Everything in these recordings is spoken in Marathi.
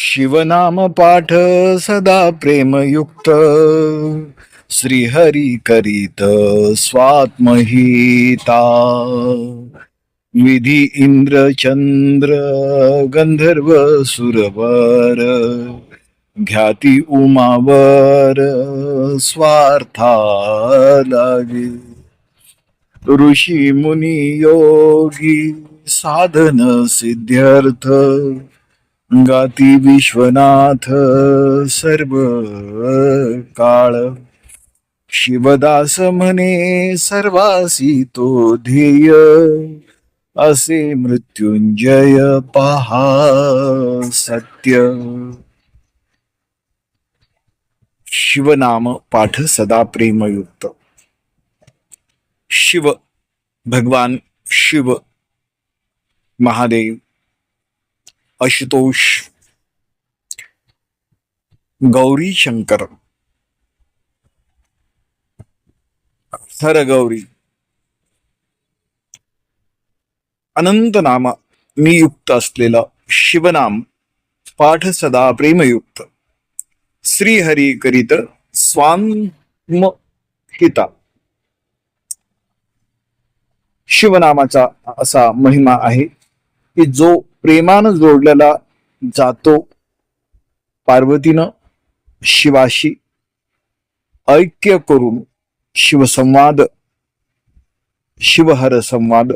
शिवनाम पाठ सदा प्रेमयुक्त. श्रीहरी करीत स्वात्महिता. विधी इंद्र चंद्र गंधर्व सुरवर. घ्याती उमावर स्वार्था लागे ऋषी मुनी योगी साधन सिद्ध्यर्थ. गाती विश्वनाथ सर्व काळ. शिवदास म्हणे सर्वासी तो ध्येय. असे मृत्युंजय पहा सत्य. शिवनाम पाठ सदा प्रेमयुक्त. शिव भगवान शिव. महादेव. आशुतोष गौरी शंकर हर गौरी अनंत नाम मी युक्त असलेला शिवनाम पाठ सदा प्रेमयुक्त श्रीहरी करीत स्वाम हिता शिवनामाचा असा महिमा आहे. की जो प्रेमानं जोडलेला जातो पार्वतीनं शिवाशी ऐक्य करून शिवसंवाद शिवहर संवाद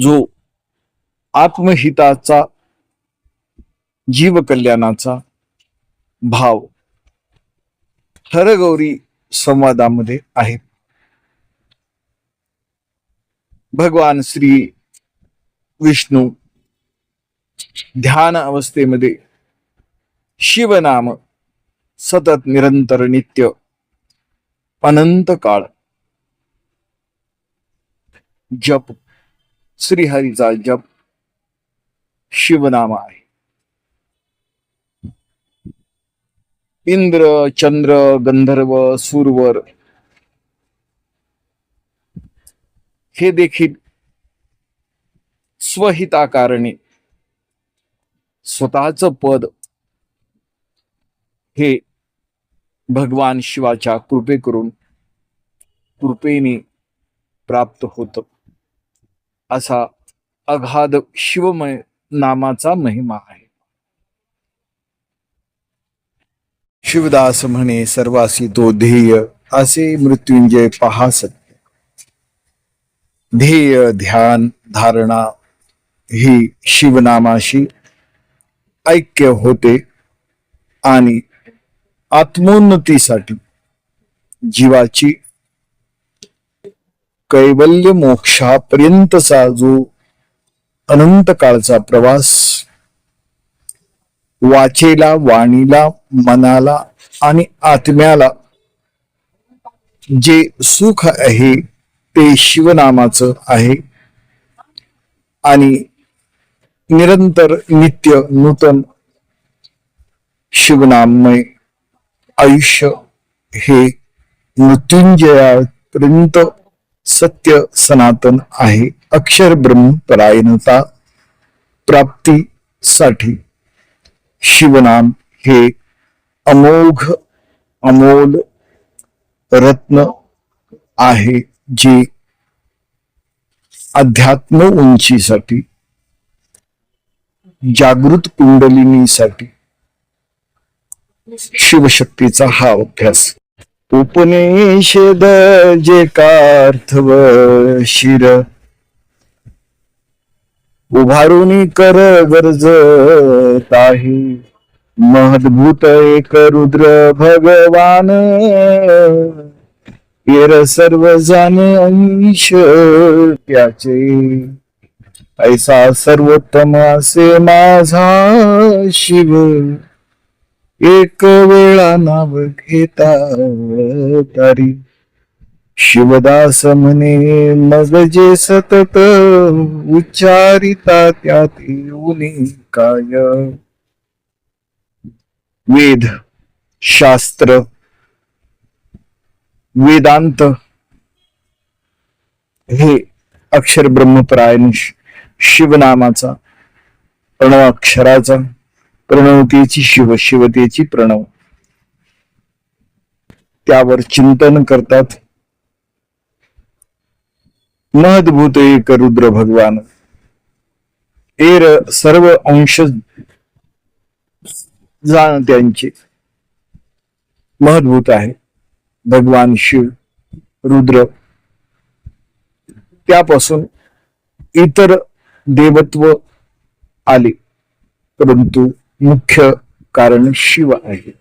जो आत्महिताचा जीव कल्याणाचा भाव हरगौरी संवादामध्ये आहे. भगवान श्री विष्णू. ध्यान अवस्थेमध्ये शिवनाम सतत निरंतर नित्य अनंत काळ. जप श्रीहरीचा जप शिवनाम आहे. इंद्र चंद्र गंधर्व सूरवर. हे देखील स्वहिताकारणे. स्वतःच पद हे भगवान शिवाच्या कृपे करून कृपेने प्राप्त होत. असा अगाध शिवमय नामाचा महिमा आहे. शिवदास म्हणे सर्वासी तो ध्येय असे मृत्युंजय पहा सत्य. ध्येय ध्यान धारणा ही शिवनामाशी ऐक्य होते आणि आत्मोन्नतीसाठी जीवाची कैवल्य मोक्षापर्यंतचा जो अनंत काळचा प्रवास वाचेला वाणीला मनाला आणि आत्म्याला जे सुख आहे ते शिवनामाचं आहे. आणि निरंतर नित्य नूतन शिवनामय आयुष्य हे मृत्युंजयापर्यंत सत्य सनातन आहे. अक्षर ब्रह्म परायणता प्राप्तीसाठी शिवनाम हे अमोघ अमोल रत्न आहे जे अध्यात्म उंचीसाठी जागृत कुंडलिनीसाठी शिवशक्तीचा हा अभ्यास. उपनिषद जे कार्थव शिर. उभारून कर गरज ताही महद्भूत एक रुद्र भगवान. येर सर्व जाण अंश त्याचे. ऐसा सर्वोत्तम असे माझा शिव. एक वेळा नाव घेता तारी. शिवदास म्हणे मग जे सतत उच्चारिता त्यात काय? वेद शास्त्र वेदांत. हे अक्षर ब्रह्मपरायण शिवनामाचा अक्षराचा प्रणवतेची शिव शिवतेची प्रणव. त्यावर चिंतन करतात. महद्भूत एक रुद्र भगवान. एर सर्व अंश जाण त्यांचे महद्भूत आहे. भगवान शिव रुद्र. त्यापासून इतर देवत्व आले. परंतु मुख्य कारण शिव आहे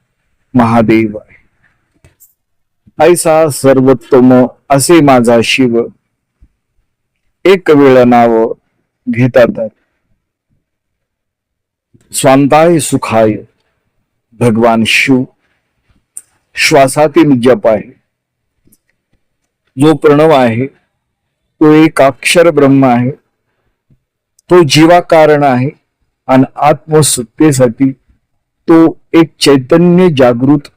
महादेव आहे. ऐसा सर्वोत्तम असे माझा शिव. एक वेळ नाव घेतात. स्वांताय सुखाय भगवान शिव. श्वासातील जप आहे. जो प्रणव आहे तो एक अक्षर ब्रह्म आहे. तो जीवाकारण आहे आणि आत्मसत्तेसाठी तो एक चैतन्य जागृत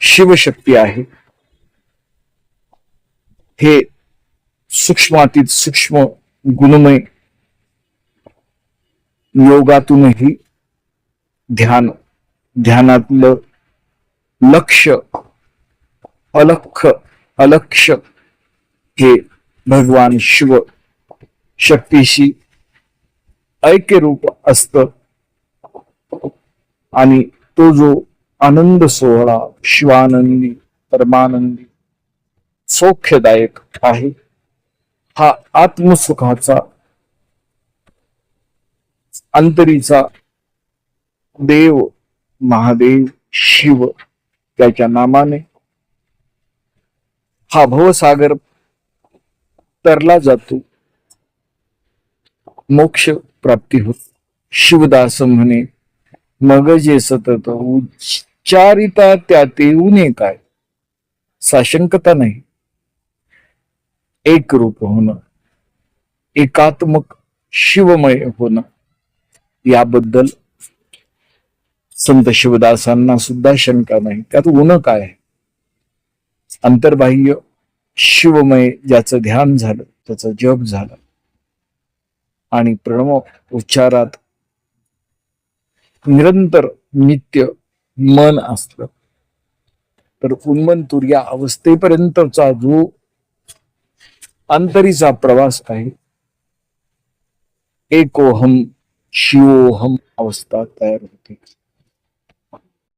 शिवशक्ती आहे. हे सूक्ष्मातीत सूक्ष्म गुणमय योगातूनही ध्यान ध्यानातलं लक्ष अलख अलक्ष हे भगवान शिव शक्तीशी ऐक्य रूप असत. आणि तो जो आनंद सोहळा शिवानंदी परमानंदी सौख्यदायक आहे हा आत्मसुखाचा अंतरीचा देव महादेव शिव त्याच्या नामाने हा भवसागर तरला जातो. मोक्ष प्राप्ती होत. शिवदास म्हणे मग जे सतत उच्चारिता त्या ते उणे काय साशंकता नाही. एक रूप होणं एकात्मक शिवमय होणं. याबद्दल संत शिवदासांना सुद्धा शंका नाही. त्यात उन काय आहे? अंतर्बाह्य शिवमय ज्याचं ध्यान झालं त्याचं जप झालं. आणि प्रणव उच्चारात निरंतर नित्य मन असलं तर उन्मंतूर या अवस्थेपर्यंतचा जो अंतरीचा प्रवास आहे एकोहम शिवोहम अवस्था तयार होते.